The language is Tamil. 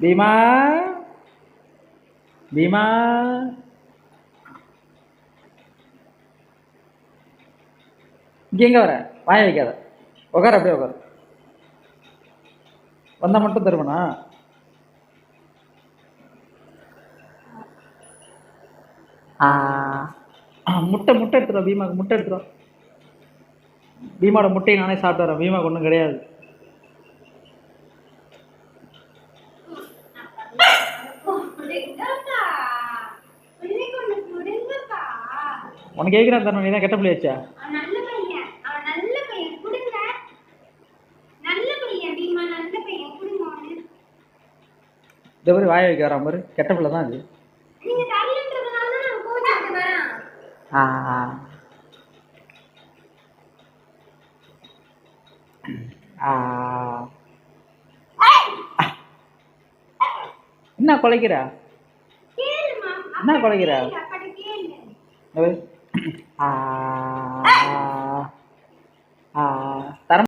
பீமா? பீமா? இங்கே எங்கே வர? வாய வைக்காத. உட்கார அப்படியே உட்கார வந்தால் மட்டும் தருவனா? முட்டை முட்டை எடுத்துருவா பீமாக்கு முட்டை எடுத்துருவா பீமாவோட முட்டையை நானே சாப்பிட்டு வரேன். பீமாக்கு ஒன்றும் கிடையாது. உனக்கு கேட்குறேன் தரணும் நீ தான் கெட்ட பிள்ளையாச்சா. இந்த மாதிரி வாய வைக்க வரான் பாரு. கெட்ட பிள்ளை தான் அது. ஆ ஆ. என்ன குலைக்கிற. என்ன குலைக்கிற? uh,